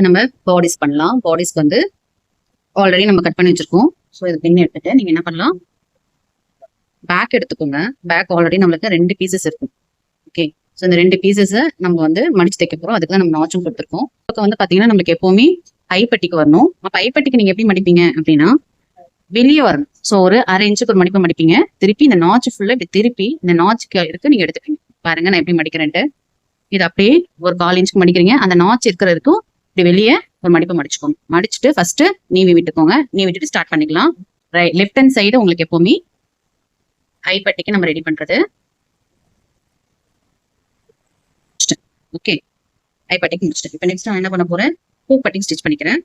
இப்போ நம்ம பாடிஸ் பண்ணலாம். பாடிஸ்க்கு வந்து ஆல்ரெடி நம்ம கட் பண்ணி வச்சிருக்கோம். ஸோ இது பின் எடுத்துட்டு நீங்கள் என்ன பண்ணலாம்? பேக் எடுத்துக்கோங்க. பேக் ஆல்ரெடி நம்மளுக்கு ரெண்டு பீசஸ் இருக்கும் ஓகே ஸோ இந்த ரெண்டு பீசஸை நம்ம வந்து மடிச்சு தைக்க போகிறோம் அதுக்கு தான் நம்ம நாச்சும் கொடுத்துருக்கோம். பக்கம் வந்து பார்த்தீங்கன்னா நம்மளுக்கு எப்போவுமே ஐப்பட்டிக்கு வரணும். அப்போ ஐப்பட்டிக்கு நீங்கள் எப்படி மடிப்பீங்க அப்படின்னா வெளியே வரணும். ஸோ ஒரு அரை இன்ச்சுக்கு ஒரு மடிப்பு மடிப்பீங்க. திருப்பி இந்த நாச்சு ஃபுல்லாக இப்படி திருப்பி இந்த நாச்சுக்கு இருக்கு நீங்கள் எடுத்துப்பீங்க. பாருங்க நான் எப்படி மடிக்கிறேன்ட்டு. இது அப்படியே ஒரு கால் இன்ச்சுக்கு மடிக்கிறீங்க. அந்த நாச்சு இருக்கிறதுக்கும் இப்படி வெளியே ஒரு மடிப்பு மடிச்சுக்கோங்க. மடிச்சுட்டு ஃபர்ஸ்ட் நீவி விட்டுக்கோங்க. நீ விட்டுட்டு ஸ்டார்ட் பண்ணிக்கலாம். ரைட் லெஃப்ட் ஹேண்ட் சைடு உங்களுக்கு எப்போவுமே ஹை பட்டிக்கு நம்ம ரெடி பண்றது. ஓகே ஐப்பட்டிக்கு முடிச்சிட்டேன். இப்போ நெக்ஸ்ட் நான் என்ன பண்ண போறேன்? பூப்பட்டிக்கு ஸ்டிச் பண்ணிக்கிறேன்.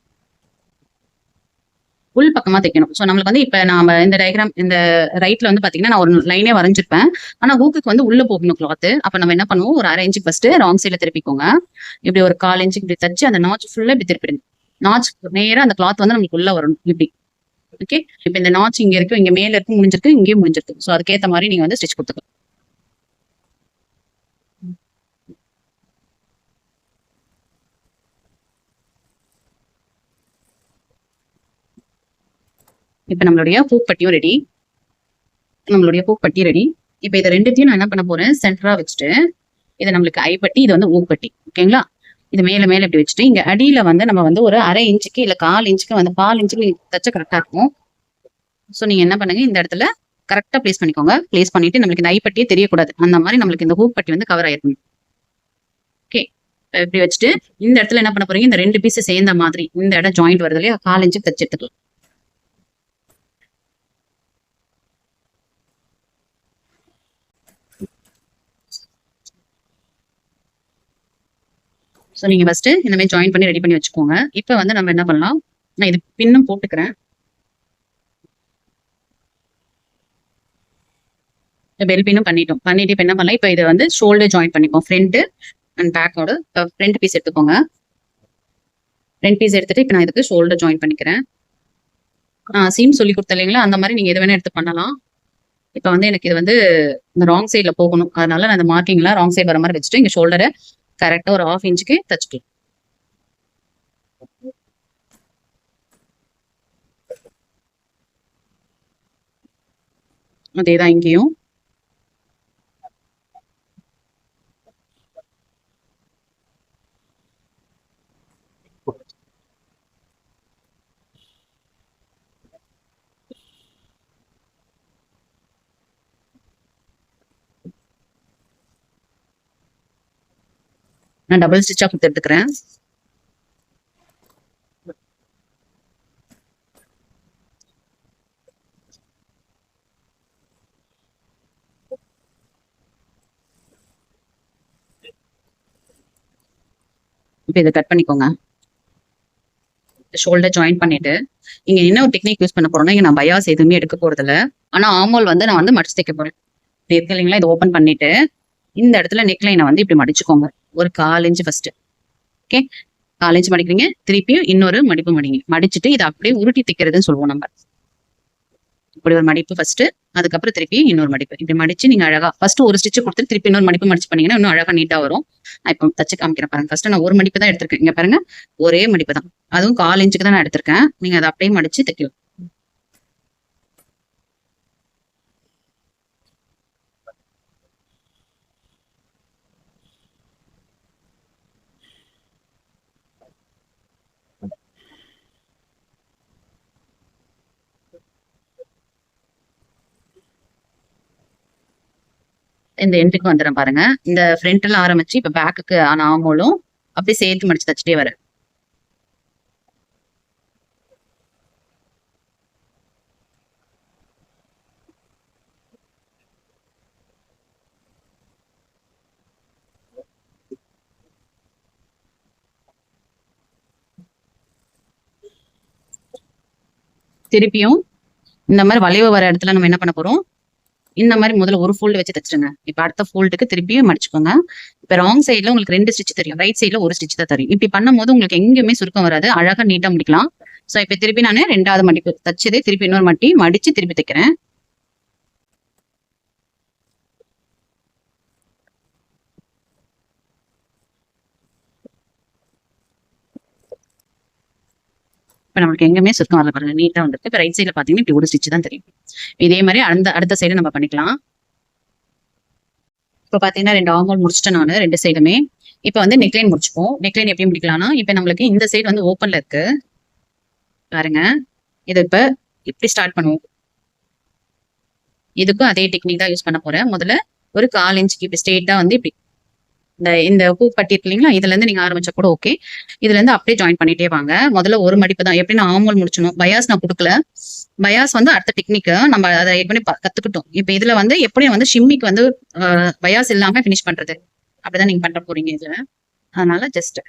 உள் பக்கமா தைக்கணும். ஸோ நம்மளுக்கு வந்து இப்போ நாம இந்த டயக்ராம் இந்த ரைட்ல வந்து பாத்தீங்கன்னா நான் ஒரு லைனே வரைஞ்சிருப்பேன். ஆனா ஊக்குக்கு வந்து உள்ள போகணும் கிளாத்து அப்ப நம்ம என்ன பண்ணுவோம்? ஒரு அரை இன்ச்சுக்கு ஃபர்ஸ்ட் ராங் சைட்ல திருப்பிக்கோங்க. இப்படி ஒரு கால் இன்ச்சுக்கு இப்படி தச்சு அந்த நாச் ஃபுல்லா இப்படி திருப்பிடுங்க. நாச் நேரா அந்த கிளாத் வந்து நம்மளுக்கு உள்ள வரணும் இப்படி. ஓகே இப்போ இந்த நாச் இங்க இருக்கும் இங்க மேல இருக்கும் முடிஞ்சிருக்கு இங்கேயும் முடிஞ்சிருக்கு. ஸோ அதுக்கேற்ற மாதிரி நீங்க வந்து ஸ்டிச் கொடுத்துக்கலாம். இப்போ நம்மளுடைய பூப்பட்டியும் ரெடி நம்மளுடைய பூப்பட்டி ரெடி இப்போ இதை ரெண்டுத்தையும் நான் என்ன பண்ண போறேன்? சென்டரா வச்சுட்டு இது நம்மளுக்கு ஐப்பட்டி இது வந்து ஊப்பட்டி. ஓகேங்களா இது மேல மேல இப்படி வச்சுட்டு இங்க அடியில வந்து நம்ம வந்து ஒரு அரை இன்ச்சுக்கு இல்ல கால் இன்ச்சுக்கு வந்து கால் இன்ச்சுக்கு தச்ச கரெக்டா இருக்கும். ஸோ நீங்க என்ன பண்ணுங்க? இந்த இடத்துல கரெக்டா பிளேஸ் பண்ணிக்கோங்க. பிளேஸ் பண்ணிட்டு நம்மளுக்கு இந்த ஐப்பட்டியே தெரியக்கூடாது. அந்த மாதிரி நம்மளுக்கு இந்த ஹூக் வந்து கவர் ஆயிருக்கும். ஓகே இப்படி வச்சுட்டு இந்த இடத்துல என்ன பண்ண போறீங்க? இந்த ரெண்டு பீஸ் சேர்ந்த மாதிரி இந்த இடம் ஜாயிண்ட் வருது இல்லையா? கால் இன்ச்சுக்கு தச்சு எடுத்துக்கலாம். ஸோ நீங்க ஃபர்ஸ்ட் இந்த மாதிரி ஜாயின் பண்ணி ரெடி பண்ணி வச்சுக்கோங்க. இப்போ வந்து நம்ம என்ன பண்ணலாம்? நான் இது பின்னும் போட்டுக்கிறேன். பெல் பின்னும் பண்ணிட்டோம். பண்ணிட்டு இப்போ என்ன பண்ணலாம்? இப்போ இதை வந்து ஷோல்டர் ஜாயின் பண்ணிப்போம். ஃப்ரண்ட்டு அண்ட் பேக்கோட ஃப்ரண்ட் பீஸ் எடுத்துக்கோங்க. ஃப்ரண்ட் பீஸ் எடுத்துட்டு இப்போ நான் இதுக்கு ஷோல்டர் ஜாயின் பண்ணிக்கிறேன். சீம் சொல்லி கொடுத்த இல்லைங்களா? அந்த மாதிரி நீங்க எது வேணா எடுத்து பண்ணலாம். இப்போ வந்து எனக்கு இது வந்து இந்த ராங் சைடில் போகணும். அதனால நான் இந்த மார்க்கிங்லாம் ராங் சைடு வர மாதிரி வச்சுட்டு இங்கே ஷோல்டரை கரெக்டாக ஒரு ஆஃப் இன்ச்சுக்கு தச்சுக்கலாம். அதேதான் இங்கேயும். நான் டபுள் ஸ்டிச்சாக கொடுத்து எடுத்துக்கிறேன். இப்போ இதை கட் பண்ணிக்கோங்க. ஷோல்டர் ஜாயின் பண்ணிட்டு இங்க என்ன ஒரு டெக்னிக் யூஸ் பண்ண போறோம்னா இங்க நான் பயாஸ் எதுவுமே எடுக்க போறது இல்ல ஆனா ஆமோல் வந்து நான் வந்து மடிச்சு தைக்க போறேன். இருக்கு இல்லைங்களா இதை ஓப்பன் பண்ணிட்டு இந்த இடத்துல நெக்லைனை வந்து இப்படி மடிச்சுக்கோங்க. ஒரு கால் இன்ச்சு ஃபர்ஸ்ட் ஓகே கால் இன்ச்சு மடிக்கிறீங்க. திருப்பியும் இன்னொரு மடிப்பு மடிங்க. மடிச்சுட்டு இதை அப்படியே உருட்டி தைக்கிறதுன்னு சொல்லுவோம் நம்ம. இப்படி ஒரு மடிப்பு ஃபர்ஸ்ட் அதுக்கப்புறம் திருப்பி இன்னொரு மடிப்பு. இப்படி மடிச்சு நீங்க அழகா ஃபர்ஸ்ட் ஒரு ஸ்டிச் கொடுத்து திருப்பி இன்னொரு மடிப்பு மடிச்சு பண்ணீங்கன்னா இன்னும் அழகா நீட்டா வரும். நான் இப்போ தச்சு காமிக்கிறேன் பாருங்க. ஃபர்ஸ்ட் நான் ஒரு மடிப்பு தான் எடுத்திருக்கேன். இங்க பாருங்க. ஒரே மடிப்பு தான். அதுவும் கால் இன்ச்சுக்கு தான் நான் எடுத்திருக்கேன். நீங்க அதை அப்படியே மடிச்சு தைக்கலாம். இந்த எண்டுக்கு வந்துடும் பாருங்க. இந்த ஃப்ரண்ட்ல ஆரம்பிச்சு இப்ப பேக்குக்கு ஆன ஆமோலும் அப்படியே சேர்த்து மடிச்சு தச்சுட்டே வரேன். திருப்பியும் இந்த மாதிரி வளைவு வர இடத்துல நம்ம என்ன பண்ண போறோம்? இந்த மாதிரி முதல்ல ஒரு ஃபோல்டு வச்சு தச்சிருங்க இப்போ அடுத்த ஃபோல்டுக்கு திருப்பியும் மடிச்சுக்கோங்க. இப்போ ராங் சைடில் உங்களுக்கு ரெண்டு ஸ்டிச் தெரியும். ரைட் சைடில் ஒரு ஸ்டிச் தான் தெரியும். இப்படி பண்ணும்போது உங்களுக்கு எங்கேயுமே சுருக்கம் வராது. அழகா நீட்டாக முடிக்கலாம். சோ இப்ப திருப்பி நான் ரெண்டாவது மடிப்பு தச்சதே. திருப்பி இன்னொரு மட்டி மடிச்சு திருப்பி தைக்கிறேன். இப்போ நம்மளுக்கு எங்கேயுமே சுத்தம் வரல பாருங்க. நீட்டாக வந்துருக்கு இப்போ ரைட் சைடில் பார்த்தீங்கன்னா இப்படி ஒரு ஸ்டிச் தான் தெரியும். இதே மாதிரி அந்த அடுத்த சைடு நம்ம பண்ணிக்கலாம். இப்போ பார்த்தீங்கன்னா ரெண்டு ஆங்கோல் முடிச்சிட்டேன் நான் ரெண்டு சைடுமே இப்போ வந்து நெக்லைன் முடிச்சுப்போம். நெக்லைன் எப்படி முடிக்கலாம்னா இப்போ நம்மளுக்கு இந்த சைடு வந்து ஓப்பனில் இருக்கு. பாருங்க. இது இப்போ இப்படி ஸ்டார்ட் பண்ணுவோம். இதுக்கும் அதே டெக்னிக் தான் யூஸ் பண்ண போறேன். முதல்ல ஒரு கால் இன்ச்சுக்கு இப்படி ஸ்ட்ரெயிட்டாக வந்து இப்படி இந்த இந்த பூ பட்டி இல்லைங்களா இதுல இருந்து நீங்க ஆரம்பிச்சா கூட ஓகே இதுல இருந்து அப்படியே ஜாயின் பண்ணிட்டே வாங்க. முதல்ல ஒரு மடிப்பு தான். எப்படி நான் ஆமோல் முடிச்சணும் பயாஸ் நான் கொடுக்கல. பயாஸ் வந்து அடுத்த டெக்னிக் நம்ம அதை ஏற்கனவே பண்ணி கத்துக்கிட்டோம். இப்ப இதுல வந்து எப்படி வந்து ஷிம்மிக்கு வந்து பயாஸ் இல்லாம பினிஷ் பண்றது. அப்படிதான் நீங்க பண்ண போறீங்க இதுல. அதனால ஜஸ்ட்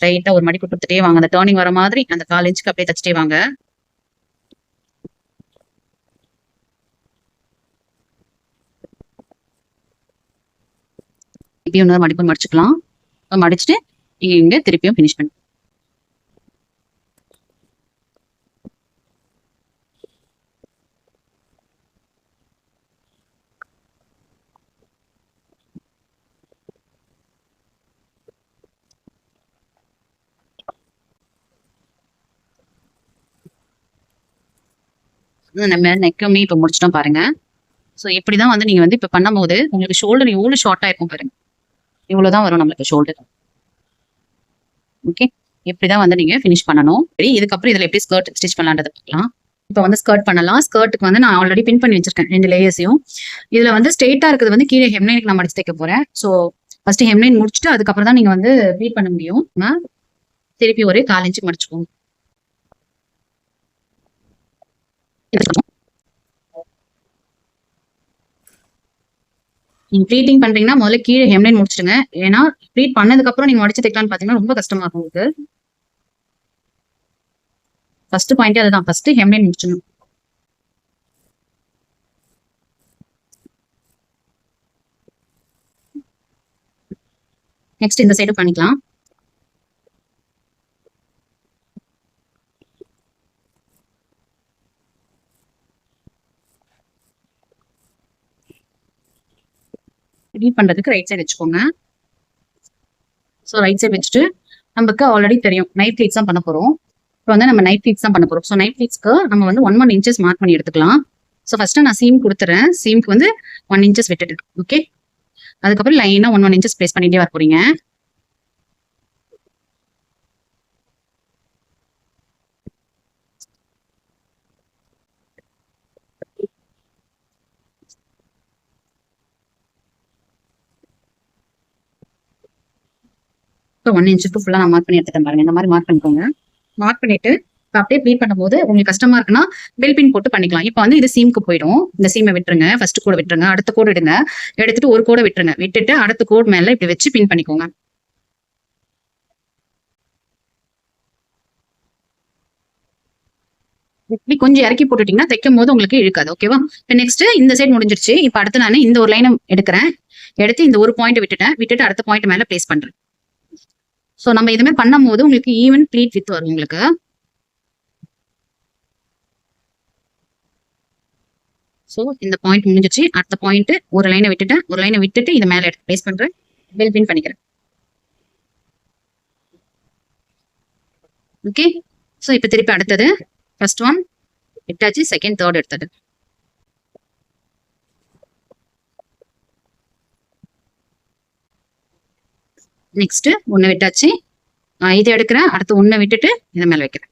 ரைட்டா ஒரு மடிப்பு கொடுத்துட்டே வாங்க. அந்த டேர்னிங் வர மாதிரி அந்த கால் இன்ச்சுக்கு அப்படியே தச்சுட்டே வாங்க. திருப்பியும் இன்னொரு மடிப்பு மடிச்சுக்கலாம். மடிச்சுட்டு நீங்க இங்க திருப்பியும் ஃபினிஷ் பண்ணி. நம்ம நெக்குமே இப்ப முடிச்சிட்டோம் பாருங்க. சோ இப்படிதான் வந்து நீங்க வந்து இப்ப பண்ணும்போது உங்களுக்கு ஷோல்டர் எவ்வளோ ஷார்ட்டாக இருக்கும் பாருங்க. இவ்வளவுதான் வரும் நம்மளுக்கு ஷோல்டர் ஓகே இப்படிதான் வந்து நீங்க ஃபினிஷ் பண்ணணும். சரி இதுக்கப்புறம் இதுல எப்படி ஸ்கர்ட் ஸ்டிச் பண்ணலான்றத பார்க்கலாம். இப்போ வந்து ஸ்கர்ட் பண்ணலாம். ஸ்கர்ட்டுக்கு வந்து நான் ஆல்ரெடி பின் பண்ணி வச்சிருக்கேன் ரெண்டு லேயர்ஸையும் இதுல வந்து ஸ்ட்ரெயிட்டா இருக்கிறது வந்து கீழே ஹெம்லைனுக்கு நான் மடிச்சு தைக்க போறேன். ஸோ ஃபர்ஸ்ட் ஹெம்லைன் முடிச்சுட்டு அதுக்கப்புறம் தான் நீங்க வந்து பீட் பண்ண முடியும். நான் திருப்பி ஒரு கால் இன்ச்சுக்கு மடிச்சுக்கோங்க. நீங்க ப்ளீட்டிங் பண்றீங்கன்னா முதல்ல கீழே ஹெம்லைன் முடிச்சிடுங்க. ஏன்னா ப்ளீட் பண்ணதுக்கு அப்புறம் நீங்க மடிச்சு தைக்கலாம்னு பாத்தீங்கன்னா ரொம்ப கஷ்டமா இருக்கும் உங்களுக்கு. ஃபர்ஸ்ட் பாயிண்டே அதுதான். ஃபர்ஸ்ட் ஹெம்லைன் முடிச்சிடணும். நெக்ஸ்ட் இந்த சைடு பண்ணிக்கலாம். ரீட் பண்ணுறதுக்கு ரைட் சைடு வச்சுக்கோங்க. ஸோ ரைட் சைடு வச்சுட்டு நமக்கு ஆல்ரெடி தெரியும். நைட் ப்ளீட்ஸ் தான் பண்ண போகிறோம் இப்போ வந்து நம்ம நைட் ப்ளீட்ஸ் தான் பண்ண போகிறோம் ஸோ நைட் ப்ளீட்ஸ்க்கு நம்ம வந்து ஒன் ஒன் இன்ச்சஸ் மார்க் பண்ணி எடுத்துக்கலாம். ஸோ ஃபஸ்ட்டு நான் சீம் கொடுத்துறேன். சீம்க்கு வந்து ஒன் இன்ச்சஸ் விட்டுட்டு. ஓகே அதுக்கப்புறம் லைனா ஒன் ஒன் இன்ச்சஸ் ப்ளேஸ் பண்ணிட்டே வர போகிறீங்க இப்போ ஒன் இன்ச்சுக்கு ஃபுல்லாக நான் மார்க் பண்ணி எடுத்துட்டேன் பாருங்க. இந்த மாதிரி மார்க் பண்ணிக்கோங்க. மார்க் பண்ணிட்டு இப்போ அப்படியே ப்ளீட் பண்ணும்போது உங்களுக்கு கஷ்டமா இருக்குன்னா பெல் பின் போட்டு பண்ணிக்கலாம். இப்போ வந்து இது சீமுக்கு போயிடும். இந்த சீமை விட்டுருங்க. ஃபர்ஸ்ட் கூட விட்டுருங்க. அடுத்த கோடு எடுங்க. எடுத்துட்டு ஒரு கோடை விட்டுருங்க. விட்டுட்டு அடுத்த கோடு மேல இப்படி வச்சு பின் பண்ணிக்கோங்க. இப்படி கொஞ்சம் இறக்கி போட்டுட்டீங்கன்னா தைக்கும் போது உங்களுக்கு இழுக்காது. ஓகேவா இப்போ நெக்ஸ்ட் இந்த சைடு முடிஞ்சிருச்சு. இப்போ அடுத்து நான் இந்த ஒரு லைனை எடுக்கிறேன். எடுத்து இந்த ஒரு பாயிண்ட் விட்டுட்டேன். விட்டுட்டு அடுத்த பாயிண்ட் மேல பிளேஸ் பண்றேன். ஸோ நம்ம இதுமே பண்ணும்போது உங்களுக்கு ஈவன் ப்ளீட் வித் வரும் உங்களுக்கு. ஸோ இந்த பாயிண்ட் முடிஞ்சிச்சு. அடுத்த பாயிண்ட் ஒரு லைனை விட்டுட்டேன் ஒரு லைனை விட்டுட்டு இதை மேலே எடுத்து ப்ளேஸ் பண்றேன். வெல் பின் பண்ணிக்கிறேன். ஓகே ஸோ இப்போ திருப்பி அடுத்தது. ஃபர்ஸ்ட் ஒன் விட்டாச்சு செகண்ட் தேர்ட் எடுத்தது. நெக்ஸ்ட் ஒன்று விட்டாச்சு. நான் இது எடுக்கிறேன். அடுத்து ஒன்று விட்டுட்டு இதை மேலே வைக்கிறேன்.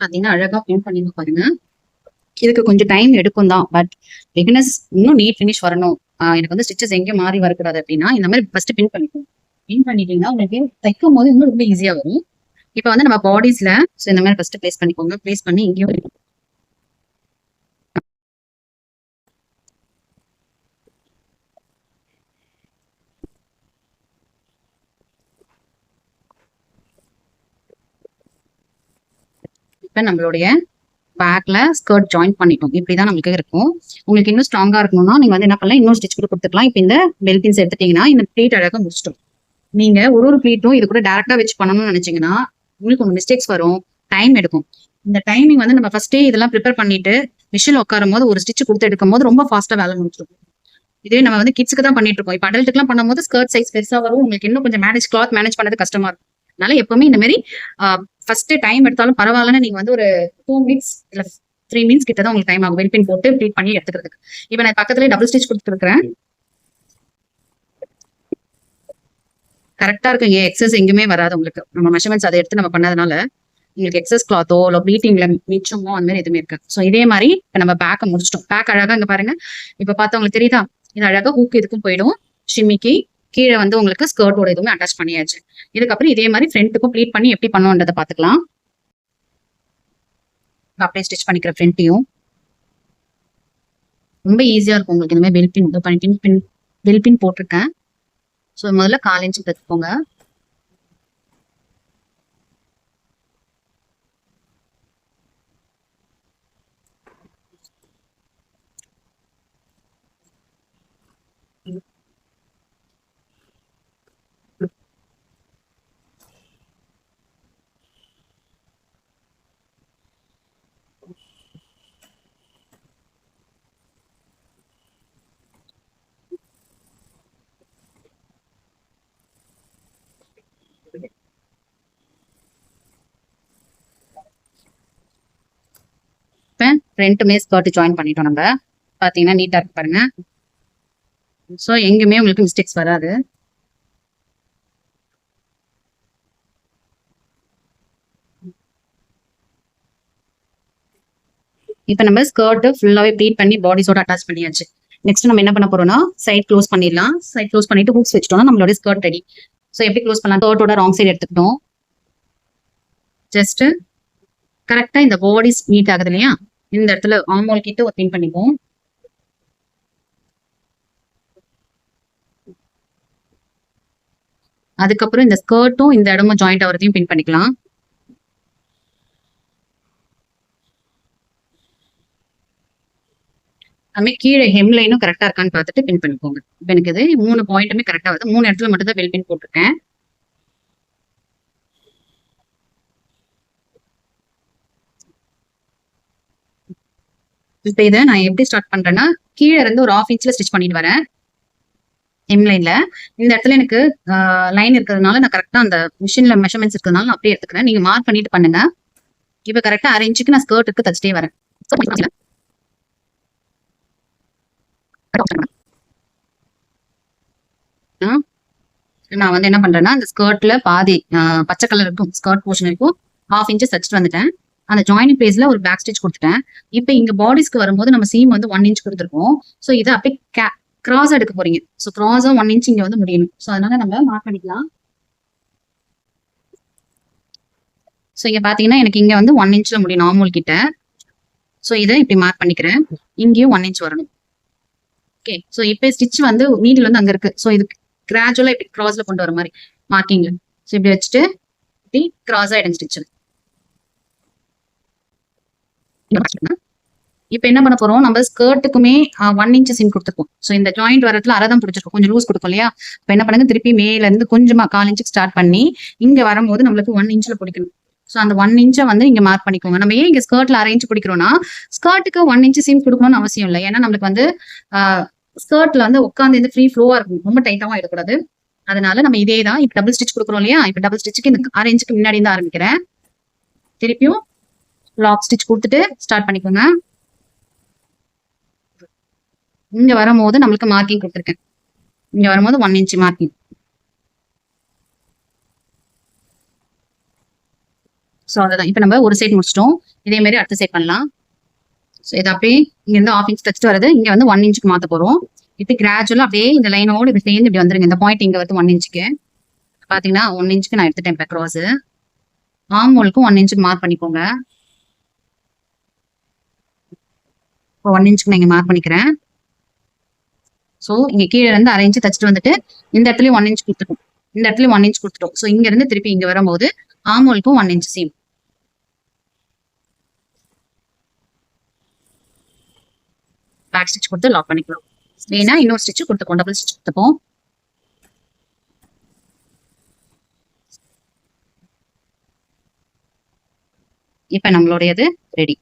பார்த்தீங்கன்னா அழகா பிரிண்ட் பண்ணி பாருங்க. இதுக்கு கொஞ்சம் டைம் எடுக்கும் தான் பட் பிகினஸ் இன்னும் நீட் ஃபினிஷ் வரணும். எனக்கு வந்து ஸ்டிச்சஸ் எங்கேயும் மாறி வரக்கூடாது அப்படின்னா இந்த மாதிரி ஃபர்ஸ்ட் பின் பண்ணிக்கணும். பின் பண்ணிட்டீங்கன்னா உங்களுக்கு தைக்கும் போது இன்னும் ரொம்ப ஈஸியா வரும். இப்போ வந்து நம்ம பாடிஸ்ல ஸோ இந்த மாதிரி ஃபர்ஸ்ட் பிளேஸ் பண்ணிக்கோங்க. ப்ளேஸ் பண்ணி இங்கேயும் இப்போ நம்மளுடைய பேக்ல ஸ்கர்ட் ஜாயின் பண்ணிட்டோம். இப்படிதான் நம்மளுக்கு இருக்கும். உங்களுக்கு இன்னும் ஸ்ட்ராங்கா இருக்கணும்னா நீங்க வந்து என்ன பண்ணலாம்? இன்னொரு ஸ்டிச் கூட கொடுத்துக்கலாம். இப்போ இந்த பெல்டின்ஸ் எடுத்துட்டீங்கன்னா இந்த ப்ளீட் அழகா முடிச்சிட்டோம். நீங்க ஒரு ஒரு ப்ளீட்டும் இது கூட டேரக்டா வச்சு பண்ணணும்னு நினைச்சீங்கன்னா உங்களுக்கு ஒன்று மிஸ்டேக்ஸ் வரும். டைம் எடுக்கும். இந்த டைமிங் வந்து நம்ம ஃபர்ஸ்டே இதெல்லாம் ப்ரிப்பேர் பண்ணிட்டு மிஷின் உட்காரும் போது ஒரு ஸ்டிச் கொடுத்து எடுக்கும் போது ரொம்ப ஃபாஸ்டா வேலை முடிச்சிருக்கும் இதே நம்ம வந்து கிட்ஸுக்கு தான் பண்ணிட்டு இருக்கோம். இப்போ அடல்ட்டுக்குலாம் பண்ணும்போது ஸ்கர்ட் சைஸ் பெருசாக வரும். உங்களுக்கு இன்னும் கொஞ்சம் மேனேஜ் கிளாத் மேனேஜ் பண்ணது கஷ்டமா இருக்கும். அதனால எப்பவுமே இந்த மாதிரி ஃபர்ஸ்ட் டைம் எடுத்தாலும் பரவாயில்லன்னு நீங்க வந்து ஒரு டூ மினிட்ஸ் இல்ல த்ரீ மினிட்ஸ் கிட்ட தான் உங்களுக்கு டைம் ஆகும். வெல்பின் போட்டு ப்ளீட் பண்ணி எடுத்துக்கிறதுக்கு. இப்போ நான் பக்கத்துல டபுள் ஸ்டிச் கொடுத்துருக்கேன் கரெக்டா இருக்கு ஏன் எக்ஸஸ் எங்குமே வராது உங்களுக்கு. நம்ம மெஷர்மெண்ட்ஸ் அதை எடுத்து நம்ம பண்ணதுனால உங்களுக்கு எக்ஸஸ் கிளாத்தோ இல்லை ப்ளீட்டிங்ல மிச்சமோ அந்த மாதிரி எதுவுமே இருக்கு ஸோ இதே மாதிரி இப்போ நம்ம பேக்கை முடிச்சிட்டோம். பேக் அழகா இங்க பாருங்க. இப்போ பார்த்தா உங்களுக்கு தெரியுதா? இது அழகா ஹூக்கு இதுக்கும் போயிடும். ஷிம்மிக்கு கீழே வந்து உங்களுக்கு ஸ்கர்ட்டோட எதுவுமே அட்டாச் பண்ணியாச்சு. இதுக்கப்புறம் இதே மாதிரி ஃப்ரண்ட்டுக்கும் ப்ளீட் பண்ணி எப்படி பண்ணுவோன்றதை பார்த்துக்கலாம். அப்படியே ஸ்டிச் பண்ணிக்கிற ஃப்ரண்ட்டையும் ரொம்ப ஈஸியாக இருக்கும் உங்களுக்கு. இந்த மாதிரி பெல் பின் பண்ணி பின் பின் பெல் பின் போட்டிருக்கேன். ஸோ முதல்ல கால் இன்ச்சு கற்றுக்கோங்க இப்போ ரெண்டுமே ஸ்கர்ட் ஜாயின் பண்ணிட்டோம் நம்ம. பார்த்தீங்கன்னா நீட்டாக இருக்கு பாருங்க. ஸோ எங்கேயுமே உங்களுக்கு மிஸ்டேக்ஸ் வராது. இப்போ நம்ம ஸ்கர்ட்டு ஃபுல்லாகவே ப்ளீட் பண்ணி பாடிஸோட அட்டாச் பண்ணியாச்சு. நெக்ஸ்ட் நம்ம என்ன பண்ண போறோம்னா சைட் க்ளோஸ் பண்ணிடலாம். சைட் க்ளோஸ் பண்ணிட்டு ஹூக்ஸ் வச்சிட்டோம்னா நம்மளோட ஸ்கர்ட் ரெடி ஸோ எப்படி க்ளோஸ் பண்ணலாம்? ஸ்கர்ட்டோட ராங் சைடு எடுத்துக்கிட்டோம். ஜஸ்ட் கரெக்டாக இந்த பாடிஸ் மீட் ஆகுது இல்லையா? இந்த இடத்துல ஆமோல் கிட்ட ஒரு பின் பண்ணிப்போம் அதுக்கப்புறம் இந்த ஸ்கர்ட்டும் இந்த இடமும் ஜாயிண்ட் ஆகிறதையும் பின் பண்ணிக்கலாம். அதுமாதிரி கீழே ஹெம்லைனும் கரெக்டா இருக்கான்னு பார்த்துட்டு பின் பண்ணிக்கோங்க. இப்போ எனக்கு இது மூணு பாயிண்ட்டுமே கரெக்டா வருது. மூணு இடத்துல மட்டும் தான் வெல்பின் போட்டிருக்கேன். இப்போ இதை நான் எப்படி ஸ்டார்ட் பண்றேன்னா கீழே இருந்து ஒரு ஆஃப் இன்ச்சில் ஸ்டிச் பண்ணிட்டு வரேன். எம்லைன்ல இந்த இடத்துல எனக்கு லைன் இருக்கிறதுனால நான் கரெக்டா அந்த மிஷின்ல மெஷர்மெண்ட்ஸ் இருக்கிறதுனால நான் அப்படியே எடுத்துக்கிறேன். நீங்க மார்க் பண்ணிட்டு பண்ணுங்க. இப்போ கரெக்டா அரை இன்ச்சுக்கு நான் ஸ்கர்ட்டுக்கு தச்சுட்டே வரேன். நான் வந்து என்ன பண்றேன்னா அந்த ஸ்கர்ட்ல பாதி பச்சை கலர் இருக்கும். ஸ்கர்ட் போர்ஷன் இருக்கும். ஹாஃப் இன்ச்சு தச்சுட்டு வந்துட்டேன். அந்த ஜாயினிங் பிளேஸ்ல ஒரு பேக் ஸ்டிச் கொடுத்துட்டேன். இப்போ இங்க பாடிஸ்க்கு வரும்போது நம்ம சீம் வந்து ஒன் இன்ச் கொடுத்துருக்கோம். ஸோ இதை அப்படியே கிராஸ் எடுக்க போறீங்க. ஸோ கிராஸும் ஒன் இன்ச் இங்க வந்து முடியணும். ஸோ அதனால நம்ம மார்க் பண்ணிக்கலாம். ஸோ இங்க பாத்தீங்கன்னா எனக்கு இங்க வந்து ஒன் இன்ச்ல முடியும் நார்மல் கிட்ட. ஸோ இதை இப்படி மார்க் பண்ணிக்கிறேன். இங்கேயும் ஒன் இன்ச் வரணும். ஓகே ஸோ இப்போ ஸ்டிச் வந்து நீடில் வந்து அங்கே இருக்கு. ஸோ இது கிராஜுவலாக இப்படி கிராஸில் கொண்டு வர மாதிரி மார்க்கிங்ல ஸோ இப்படி வச்சுட்டு இப்படி கிராஸ் ஆகிடும் ஸ்டிச்சு இப்போ என்ன பண்ண போறோம்? நம்ம ஸ்கர்ட்டுக்குமே ஒன் இன்ச் சீன் கொடுத்துருக்கோம் ஸோ இந்த ஜாயிண்ட் வரத்துல அரை தான் பிடிச்சிருக்கோம். கொஞ்சம் லூஸ் கொடுக்கும் இல்லையா? இப்போ என்ன பண்ணுங்க? திருப்பி மேல இருந்து கொஞ்சமா கால் இன்ச்சுக்கு ஸ்டார்ட் பண்ணி இங்க வரும்போது நம்மளுக்கு ஒன் இன்ச்ல பிடிக்கணும். ஸோ அந்த ஒன் இன்ச்சை வந்து இங்க மார்க் பண்ணிக்கோங்க. நம்ம ஏன் இங்க ஸ்கர்ட்ல அரை இன்ச் பிடிக்கிறோம்னா ஸ்கர்ட்டுக்கு ஒன் இன்ச் சீம் கொடுக்கணும்னு அவசியம் இல்லை. ஏன்னா நம்மளுக்கு வந்து ஸ்கர்ட்ல வந்து உட்காந்து வந்து ஃப்ரீ ஃப்ளோவா இருக்கும். ரொம்ப டைட்டாவும் இருக்கக்கூடாது அதனால நம்ம இதே தான் இப்போ டபுள் ஸ்டிச் கொடுக்குறோம் இல்லையா? இப்போ டபுள் ஸ்டிச்சுக்கு இந்த அரை இன்ச்சுக்கு முன்னாடி தான் ஆரம்பிக்கிறேன். திருப்பியும் லாக் ஸ்டிச் கொடுத்துட்டு ஸ்டார்ட் பண்ணிக்கோங்க. இங்க வரும்போது நம்மளுக்கு மார்க்கிங் கொடுத்துருக்கேன். இங்க வரும்போது ஒன் இன்ச் மார்க்கிங் ஸோ அதுதான் இப்போ நம்ம ஒரு சைட் முடிச்சிட்டோம். இதே மாதிரி அடுத்த சைட் பண்ணலாம். ஸோ இது அப்படியே இங்கேருந்து ஆஃப் இன்ச் தச்சுட்டு வருது. இங்கே வந்து ஒன் இன்ச்சுக்கு மாற்ற போகிறோம் இப்போ கிராஜுவலாக அப்படியே இந்த லைனோடு இப்படி சேர்ந்து இப்படி வந்துருங்க. இந்த பாயிண்ட் இங்கே வந்து ஒன் இன்ச்சுக்கு பார்த்தீங்கன்னா ஒன் இன்ச்சுக்கு நான் எடுத்துட்டேன் இப்போ ஆம் ஆமோலுக்கும் ஒன் இன்ச்சுக்கு மார்க் பண்ணிக்கோங்க. இப்போ ஒன் இன்ச்சுக்கு நான் இங்கே மார்க் பண்ணிக்கிறேன். ஸோ இங்க கீழே இருந்து அரை இன்ச்சு தச்சுட்டு வந்துட்டு இந்த இடத்துலயும் ஒன் இன்ச் கொடுத்துட்டோம். இந்த இடத்துலயும் ஒன் இன்ச் கொடுத்துட்டோம். ஸோ இங்க இருந்து திருப்பி இங்க வரும்போது ஆமோலுக்கும் one inch same back stitch கொடுத்து லாக் பண்ணிக்கலாம். வேணா இன்னொரு ஸ்டிச் கொடுத்துப்போம். டபுள் ஸ்டிச் கொடுத்துப்போம். இப்ப நம்மளுடையது ரெடி